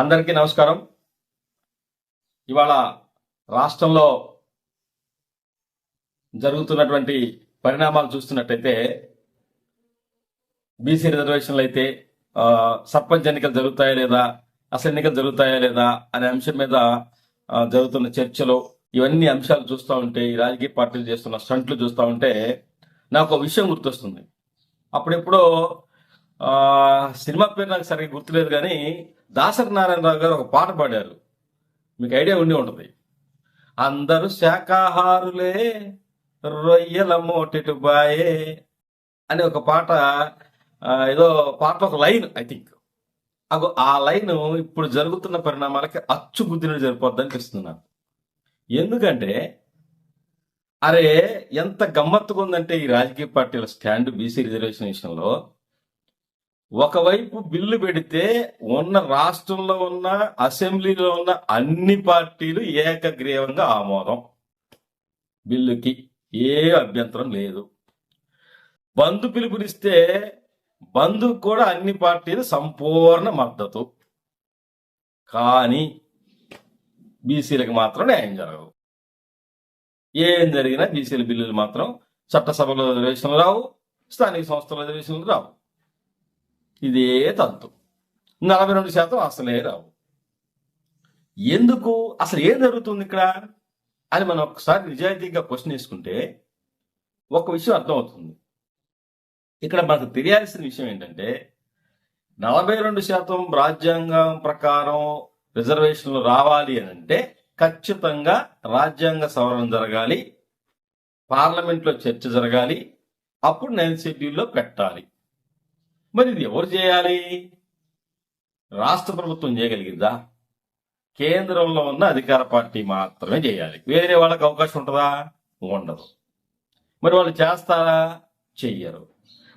అందరికీ నమస్కారం. ఇవాళ రాష్ట్రంలో జరుగుతున్నటువంటి పరిణామాలు చూస్తున్నట్టయితే బీసీ రిజర్వేషన్లు అయితే సర్పంచ్ ఎన్నికలు జరుగుతాయా లేదా అసలు ఎన్నికలు జరుగుతాయా లేదా అనే అంశం మీద జరుగుతున్న చర్చలు ఇవన్నీ అంశాలు చూస్తూ ఉంటే ఈ రాజకీయ పార్టీలు చేస్తున్న స్టంట్లు చూస్తూ ఉంటే నాకు ఒక విషయం గుర్తొస్తుంది. అప్పుడెప్పుడో సినిమా పేరు నాకు సరిగ్గా గుర్తులేదు కానీ దాసరి నారాయణరావు గారు ఒక పాట పాడారు. మీకు ఐడియా ఉండి ఉంటుంది. అందరూ శాకాహారులే రొయ్యల మోటెటు బాయే అని ఒక పాట ఏదో పాట ఒక లైన్ ఐ థింక్. అగో ఆ లైన్ ఇప్పుడు జరుగుతున్న పరిణామాలకి అచ్చు బుద్ధిని జరిపోద్ది అనిపిస్తుంది నాకు. ఎందుకంటే అరే ఎంత గమ్మత్తుగా ఉందంటే ఈ రాజకీయ పార్టీల స్టాండ్ బీసీ రిజర్వేషన్ విషయంలో ఒకవైపు బిల్లు పెడితే ఉన్న రాష్ట్రంలో ఉన్న అసెంబ్లీలో ఉన్న అన్ని పార్టీలు ఏకగ్రీవంగా ఆమోదం. బిల్లుకి ఏ అభ్యంతరం లేదు. బంధు పిలుపునిస్తే బంధు కూడా అన్ని పార్టీలు సంపూర్ణ మద్దతు. కానీ బీసీలకు మాత్రం న్యాయం జరగదు. ఏం జరిగినా బీసీల బిల్లులు మాత్రం చట్టసభలో రిజర్వేషన్లు రావు స్థానిక సంస్థల రిజర్వేషన్లు రావు. ఇదే తంతు నలభై రెండు శాతం అసలే రావు. ఎందుకు? అసలు ఏం జరుగుతుంది ఇక్కడ? అని మనం ఒకసారి నిజాయితీగా క్వశ్చన్ వేసుకుంటే ఒక విషయం అర్థమవుతుంది. ఇక్కడ మనకు తెలియాల్సిన విషయం ఏంటంటే నలభై రెండు శాతం రాజ్యాంగం ప్రకారం రిజర్వేషన్లు రావాలి అని అంటే ఖచ్చితంగా రాజ్యాంగ సవరణ జరగాలి పార్లమెంట్లో చర్చ జరగాలి అప్పుడు నైన్ షెడ్యూల్లో పెట్టాలి. మరి ఇది ఎవరు చేయాలి? రాష్ట్ర ప్రభుత్వం చేయగలిగిందా? కేంద్రంలో ఉన్న అధికార పార్టీ మాత్రమే చేయాలి. వేరే వాళ్ళకి అవకాశం ఉంటుందా? ఉండదు. మరి వాళ్ళు చేస్తారా? చెయ్యరు.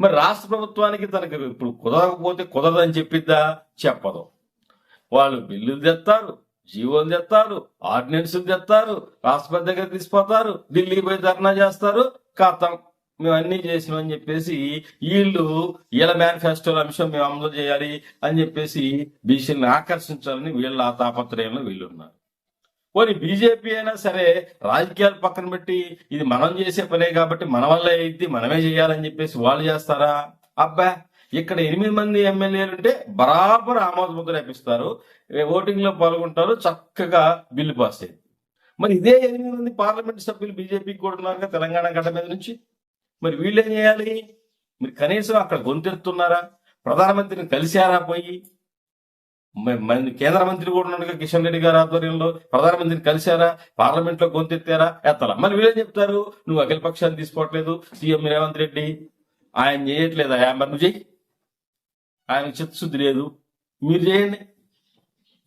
మరి రాష్ట్ర ప్రభుత్వానికి తనకు ఇప్పుడు కుదరకపోతే కుదరదని చెప్పిద్దా? చెప్పదు. వాళ్ళు బిల్లులు తెస్తారు జీవోలు తెస్తారు ఆర్డినెన్సులు తెస్తారు రాష్ట్రపతి దగ్గర తీసిపోతారు ఢిల్లీకి పోయి ధర్నా చేస్తారు ఖాతం. మేము అన్ని చేసినామని చెప్పేసి వీళ్ళు వీళ్ళ మేనిఫెస్టోల అంశం మేము అమలు చేయాలి అని చెప్పేసి బీసీలను ఆకర్షించాలని వీళ్ళ ఆ తాపత్రయంలో వీళ్ళు ఉన్నారు. పోనీ బీజేపీ అయినా సరే రాజకీయాలు పక్కన పెట్టి ఇది మనం చేసే పనే కాబట్టి మన వల్ల అయింది మనమే చేయాలని చెప్పేసి వాళ్ళు చేస్తారా? అబ్బా ఇక్కడ ఎనిమిది మంది ఎమ్మెల్యేలు ఉంటే బరాబర్ ఆమోద ముద్ర వేపిస్తారు ఓటింగ్లో పాల్గొంటారు చక్కగా బిల్లు పాస్ అయ్యింది మరి ఇదే ఎనిమిది మంది పార్లమెంట్ సభ్యులు బీజేపీకి కూడా ఉన్నారు కదా తెలంగాణ గడ్డ మీద నుంచి? మరి వీళ్ళు ఏం చేయాలి? మీరు కనీసం అక్కడ గొంతెత్తున్నారా ప్రధానమంత్రిని కలిశారా పోయి? మన కేంద్ర మంత్రి కూడా ఉండగా కిషన్ రెడ్డి గారి ఆధ్వర్యంలో ప్రధానమంత్రిని కలిశారా? పార్లమెంట్లో గొంతెత్తారా? ఎత్తలా. మరి వీళ్ళేం చెప్తారు? నువ్వు అఖిలపక్షాన్ని తీసుకోవట్లేదు. సీఎం రేవంత్ రెడ్డి ఆయన చేయట్లేదు? ఆయన మరి నువ్వు చెయ్యి. ఆయన చిత్తశుద్ధి లేదు. మీరు చేయండి.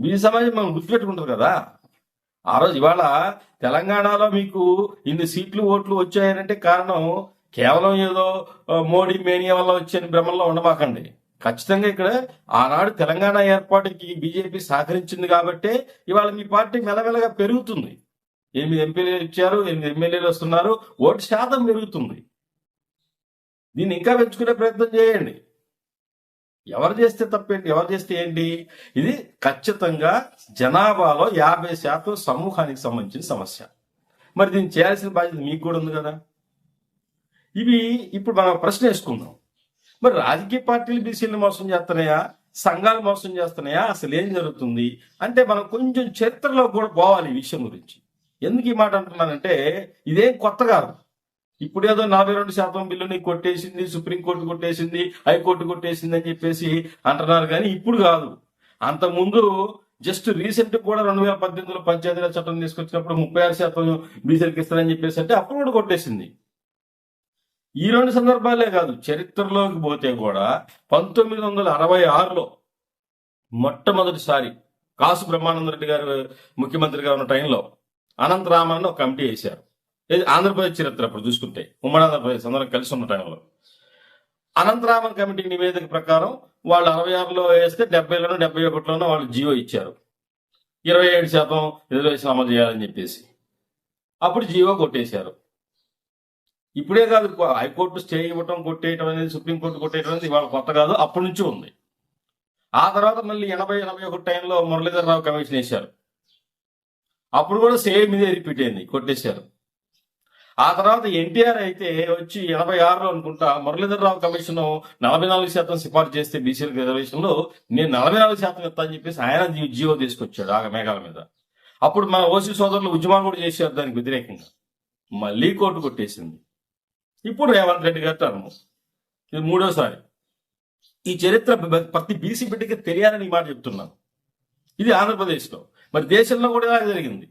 మీ సమాజం మనం గుర్తుపెట్టుకుంటారు కదా. ఆ రోజు ఇవాళ తెలంగాణలో మీకు ఇన్ని సీట్లు ఓట్లు వచ్చాయనంటే కారణం కేవలం ఏదో మోడీ మేనియా వల్ల వచ్చే భ్రమంలో ఉండమాకండి. ఖచ్చితంగా ఇక్కడ ఆనాడు తెలంగాణ ఏర్పాటుకి బీజేపీ సహకరించింది కాబట్టి ఇవాళ మీ పార్టీ మెల్లమెల్లగా పెరుగుతుంది. ఎనిమిది ఎంపీలు ఇచ్చారు ఎనిమిది ఎమ్మెల్యేలు వస్తున్నారు ఓటు శాతం పెరుగుతుంది. దీన్ని ఇంకా పెంచుకునే ప్రయత్నం చేయండి. ఎవరు చేస్తే తప్పేంటి ఎవరు చేస్తే ఏంటి? ఇది ఖచ్చితంగా జనాభాలో యాభై శాతం సమూహానికి సంబంధించిన సమస్య. మరి దీన్ని చేయాల్సిన బాధ్యత మీకు కూడా ఉంది కదా. ఇవి ఇప్పుడు మనం ప్రశ్న వేసుకుందాం. మరి రాజకీయ పార్టీలు బీసీలు మోసం చేస్తున్నాయా? సంఘాలు మోసం చేస్తున్నాయా? అసలు ఏం జరుగుతుంది? అంటే మనం కొంచెం చరిత్రలో కూడా పోవాలి ఈ విషయం గురించి. ఎందుకు ఈ మాట అంటున్నానంటే ఇదేం కొత్త కాదు. ఇప్పుడు ఏదో నలభై రెండు శాతం బిల్లుని కొట్టేసింది సుప్రీంకోర్టు కొట్టేసింది హైకోర్టు కొట్టేసింది అని చెప్పేసి అంటున్నారు కానీ ఇప్పుడు కాదు. అంతకుముందు జస్ట్ రీసెంట్ కూడా రెండు వేల పద్దెనిమిదిలో పంచాయతీరాజ్ చట్టం తీసుకొచ్చినప్పుడు ముప్పై ఆరు శాతం బీసీలకు ఇస్తారని చెప్పేసి అంటే అప్పుడు కూడా కొట్టేసింది. ఈ రెండు సందర్భాలే కాదు చరిత్రలోకి పోతే కూడా పంతొమ్మిది వందల అరవై ఆరులో మొట్టమొదటిసారి కాసు బ్రహ్మానంద రెడ్డి గారు ముఖ్యమంత్రిగా ఉన్న టైంలో అనంతరామన్ ఒక కమిటీ వేశారు. ఇది ఆంధ్రప్రదేశ్ చరిత్ర అప్పుడు చూసుకుంటే ఉమ్మడి ఆంధ్రప్రదేశ్ అందరం కలిసి ఉన్న టైంలో. అనంతరామన్ కమిటీ నివేదిక ప్రకారం వాళ్ళు అరవై ఆరులో వేస్తే డెబ్బైలోనో డెబ్బై ఒకటిలోనో వాళ్ళు జియో ఇచ్చారు. ఇరవై ఏడు శాతం రిజర్వేషన్ అమలు చేయాలని చెప్పేసి. అప్పుడు జియో కొట్టేశారు. ఇప్పుడే కాదు హైకోర్టు స్టే ఇవ్వటం కొట్టేయటం అనేది సుప్రీంకోర్టు కొట్టేయటం అనేది ఇవాళ కొత్త కాదు అప్పటి నుంచి ఉంది. ఆ తర్వాత మళ్ళీ ఎనభై ఎనభై ఒకటి టైంలో మురళీధరరావు కమిషన్ వేశారు. అప్పుడు కూడా సేమ్ ఇదే రిపీట్ అయింది కొట్టేశారు. ఆ తర్వాత ఎన్టీఆర్ అయితే వచ్చి ఎనభై ఆరులో అనుకుంటా మురళీధరరావు కమిషన్ నలభై నాలుగు శాతం సిఫార్సు చేస్తే బీసీల రిజర్వేషన్లో నేను నలభై నాలుగు శాతం ఇస్తాను చెప్పేసి ఆయన జీవో తీసుకొచ్చాడు ఆ మేఘాల మీద. అప్పుడు మన ఓసీ సోదరులు ఉద్యమాలు కూడా చేశారు దానికి వ్యతిరేకంగా. మళ్ళీ కోర్టు కొట్టేసింది. ఇప్పుడు రేవంత్ రెడ్డి గారి టర్మ్ ఇది మూడోసారి. ఈ చరిత్ర ప్రతి బీసీ బిడ్డకి తెలియాలని ఈ మాట చెప్తున్నాను. ఇది ఆంధ్రప్రదేశ్లో. మరి దేశంలో కూడా జరిగింది.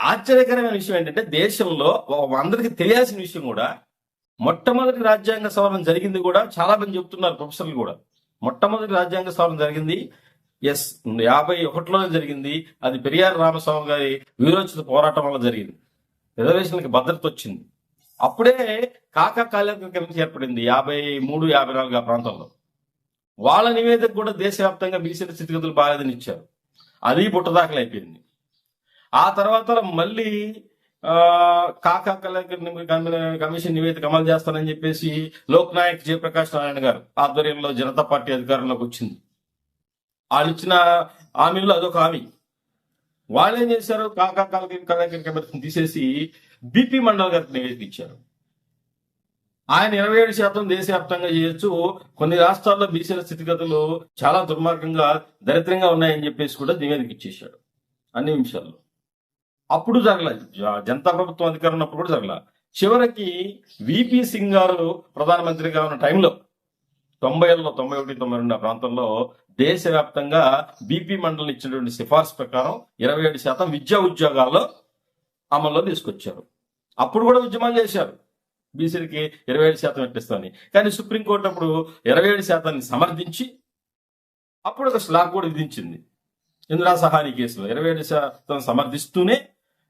ఆశ్చర్యకరమైన విషయం ఏంటంటే దేశంలో అందరికి అందరికీ తెలియాల్సిన విషయం కూడా మొట్టమొదటి రాజ్యాంగ సవరణ జరిగింది కూడా చాలా మంది చెప్తున్నారు ప్రొఫెసర్లు కూడా. మొట్టమొదటి రాజ్యాంగ సవరణ జరిగింది ఎస్ యాభై ఒకటిలోనే జరిగింది. అది పెరియార్ రామస్వామి గారి వీరోచిత పోరాటం వల్ల జరిగింది. రిజర్వేషన్లకి భద్రత వచ్చింది. అప్పుడే కాకా కాలేక కమిటీ ఏర్పడింది. యాభై మూడు యాభై నాలుగు ఆ ప్రాంతంలో. వాళ్ళ నివేదిక కూడా దేశవ్యాప్తంగా బీసీల స్థితిగతులు బాగాలేదని ఇచ్చారు. అది బుట్టదాఖలు అయిపోయింది. ఆ తర్వాత మళ్ళీ ఆ, కాకా కమిషన్ నివేదిక అమలు చేస్తానని చెప్పేసి లోక్ నాయక్ జయప్రకాష్ నారాయణ గారు ఆధ్వర్యంలో జనతా పార్టీ అధికారంలోకి వచ్చింది. వాళ్ళు ఇచ్చిన హామీల్లో అదొక హామీ. వాళ్ళు ఏం చేశారు? కాకా కలేక కమిషన్ తీసేసి బీపీ మండల్ గారికి నివేదిక ఇచ్చారు. ఆయన ఇరవై ఏడు శాతం దేశవ్యాప్తంగా చేయొచ్చు. కొన్ని రాష్ట్రాల్లో బీసీల స్థితిగతులు చాలా దుర్మార్గంగా దరిద్రంగా ఉన్నాయని చెప్పేసి కూడా నివేదిక ఇచ్చేశాడు. అన్ని నిమిషాల్లో. అప్పుడు జరగల జనతా ప్రభుత్వం అధికారం ఉన్నప్పుడు కూడా జరగల. చివరికి విపి సింగ్ గారు ప్రధానమంత్రిగా ఉన్న టైంలో తొంభైలో తొంభై ఒకటి తొంభై రెండు ఆ ప్రాంతంలో దేశవ్యాప్తంగా బీపీ మండలి ఇచ్చినటువంటి సిఫార్సు ప్రకారం ఇరవై ఏడు శాతం విద్యా ఉద్యోగాల్లో అమల్లో తీసుకొచ్చారు. అప్పుడు కూడా ఉద్యమాలు చేశారు. బీసీలకి ఇరవై ఏడు శాతం ఇప్పిస్తామని కానీ సుప్రీంకోర్టు అప్పుడు ఇరవై ఏడు శాతాన్ని సమర్థించి అప్పుడు ఒక స్లాబ్ కూడా విధించింది. ఇందిరా సహాని కేసులో ఇరవై ఏడు శాతం సమర్థిస్తూనే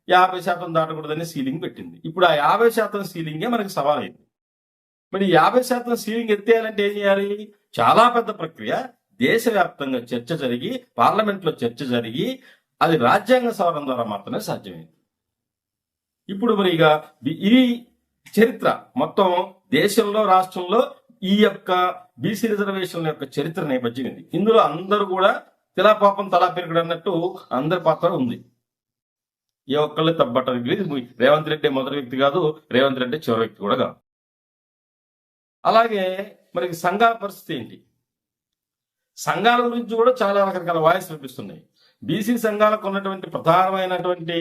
యాభై శాతం దాటకూడదని సీలింగ్ పెట్టింది. ఇప్పుడు ఆ యాభై శాతం సీలింగే మనకి సవాల్ అయింది మరి యాభై శాతం సీలింగ్ ఎత్తేయాలంటే ఏం చేయాలి? చాలా పెద్ద ప్రక్రియ. దేశవ్యాప్తంగా చర్చ జరిగి పార్లమెంట్లో చర్చ జరిగి అది రాజ్యాంగ సవరణ ద్వారా మాత్రమే సాధ్యమైంది. ఇప్పుడు మరి ఇక ఈ చరిత్ర మొత్తం దేశంలో రాష్ట్రంలో ఈ యొక్క బీసీ రిజర్వేషన్ల యొక్క చరిత్ర నేపథ్యం ఇది ఇందులో అందరూ కూడా తిలా పాపం తలా పెరుగుడు అన్నట్టు అందరి పాత్ర ఉంది. ఏ ఒక్కళ్ళు తప్పట్టడానికి రేవంత్ రెడ్డి మొదటి వ్యక్తి కాదు రేవంత్ రెడ్డి చివరి వ్యక్తి కూడా కాదు. అలాగే మరి సంఘాల పరిస్థితి ఏంటి? సంఘాల గురించి కూడా చాలా రకరకాల వాయిస్ వినిపిస్తున్నాయి. బీసీ సంఘాలకు ఉన్నటువంటి ప్రధానమైనటువంటి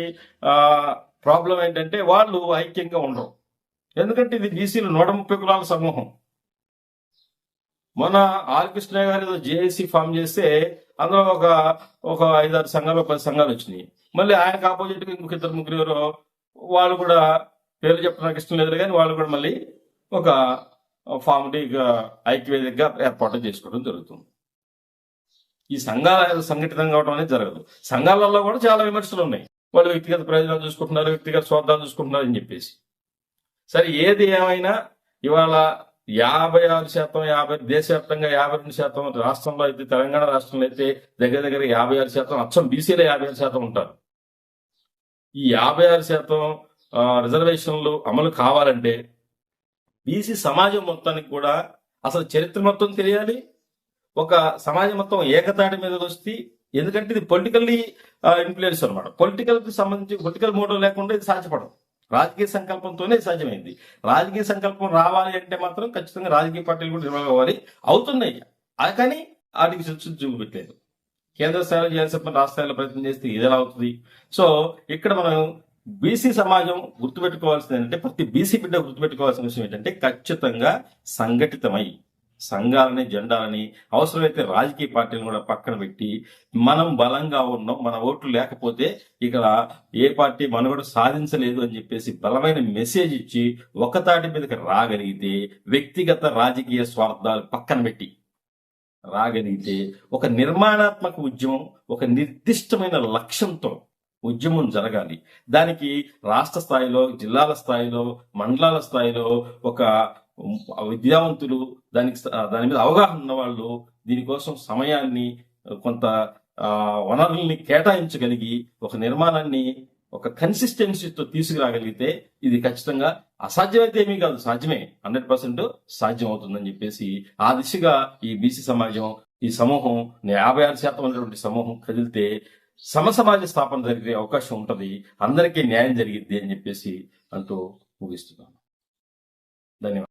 ప్రాబ్లం ఏంటంటే వాళ్ళు ఐక్యంగా ఉండరు. ఎందుకంటే ఇది బీసీలు నూట ముప్పై కులాల సమూహం. మొన్న ఆర్కృష్ణ గారు ఏదో జేఏసీ ఫామ్ చేస్తే అందులో ఒక ఒక ఐదారు సంఘాలు పది సంఘాలు వచ్చినాయి. మళ్ళీ ఆయనకు ఆపోజిట్ ఇంకొక ఇద్దరు ముగ్గురు ఎవరో వాళ్ళు కూడా పేరు చెప్పడానికి ఇష్టం లేదు కానీ వాళ్ళు కూడా మళ్ళీ ఒక ఫామ్ ఐక్యవేదికగా ఏర్పాటు చేసుకోవడం జరుగుతుంది. ఈ సంఘాలు సంఘటితంగా అవడం అనేది జరగదు. సంఘాలలో కూడా చాలా విమర్శలు ఉన్నాయి. వాళ్ళు వ్యక్తిగత ప్రయోజనాలు చూసుకుంటున్నారు వ్యక్తిగత స్వార్థాలు చూసుకుంటున్నారు అని చెప్పేసి. సరే ఏది ఏమైనా ఇవాళ యాభై ఆరు శాతం యాభై దేశవ్యాప్తంగా యాభై రెండు శాతం రాష్ట్రంలో అయితే తెలంగాణ రాష్ట్రంలో అయితే దగ్గర దగ్గర యాభై ఆరు శాతం అచ్చం బీసీలో యాభై ఆరు శాతం ఉంటారు. ఈ యాభై ఆరు శాతం రిజర్వేషన్లు అమలు కావాలంటే బీసీ సమాజం మొత్తానికి కూడా అసలు చరిత్ర మొత్తం తెలియాలి? ఒక సమాజం మొత్తం ఏకతాటి మీద వస్తే ఎందుకంటే ఇది పొలిటికల్లీ ఇన్ఫ్లుయెన్స్ అనమాట. పొలిటికల్కి సంబంధించి పొలిటికల్ మోటివ్ లేకుండా ఇది సాధ్యపడదు. రాజకీయ సంకల్పంతోనే ఇది సాధ్యమైంది. రాజకీయ సంకల్పం రావాలి అంటే మాత్రం ఖచ్చితంగా రాజకీయ పార్టీలు కూడా ఇన్వాల్వ్ అవ్వాలి. అవుతున్నాయి. కానీ వాటికి శిక్షణ చూపెట్టలేదు కేంద్ర స్థాయిలో చేయాల్సిన పని రాష్ట్ర స్థాయిలో ప్రయత్నం చేస్తే ఇదేలా అవుతుంది? సో ఇక్కడ మనం బీసీ సమాజం గుర్తుపెట్టుకోవాల్సింది ఏంటంటే ప్రతి బీసీ బిడ్డ గుర్తుపెట్టుకోవాల్సిన విషయం ఏంటంటే ఖచ్చితంగా సంఘటితమై సంఘాలని జెండాలని అవసరమైతే రాజకీయ పార్టీలను కూడా పక్కన పెట్టి మనం బలంగా ఉన్నాం మన ఓట్లు లేకపోతే ఇక్కడ ఏ పార్టీ మనుగడ సాధించలేదు అని చెప్పేసి బలమైన మెసేజ్ ఇచ్చి ఒకతాటి మీదకి రాగలిగితే వ్యక్తిగత రాజకీయ స్వార్థాలు పక్కన పెట్టి రాగలిగితే ఒక నిర్మాణాత్మక ఉద్యమం ఒక నిర్దిష్టమైన లక్ష్యంతో ఉద్యమం జరగాలి. దానికి రాష్ట్ర స్థాయిలో జిల్లాల స్థాయిలో మండలాల స్థాయిలో ఒక విద్యావంతులు దానికి దాని మీద అవగాహన ఉన్న వాళ్ళు దీనికోసం సమయాన్ని కొంత ఆ, వనరుల్ని కేటాయించగలిగి ఒక నిర్మాణాన్ని ఒక కన్సిస్టెన్సీతో తీసుకురాగలిగితే ఇది ఖచ్చితంగా అసాధ్యమైతే ఏమీ కాదు సాధ్యమే. హండ్రెడ్ పర్సెంట్ సాధ్యం అవుతుందని చెప్పేసి ఆ దిశగా ఈ బీసీ సమాజం ఈ సమూహం యాభై ఆరు శాతం ఉన్నటువంటి సమూహం కదిలితే సమసమాజ స్థాపన జరిగే అవకాశం ఉంటుంది. అందరికీ న్యాయం జరిగిద్ది అని చెప్పేసి అంటూ ముగిస్తున్నాను. ధన్యవాదాలు.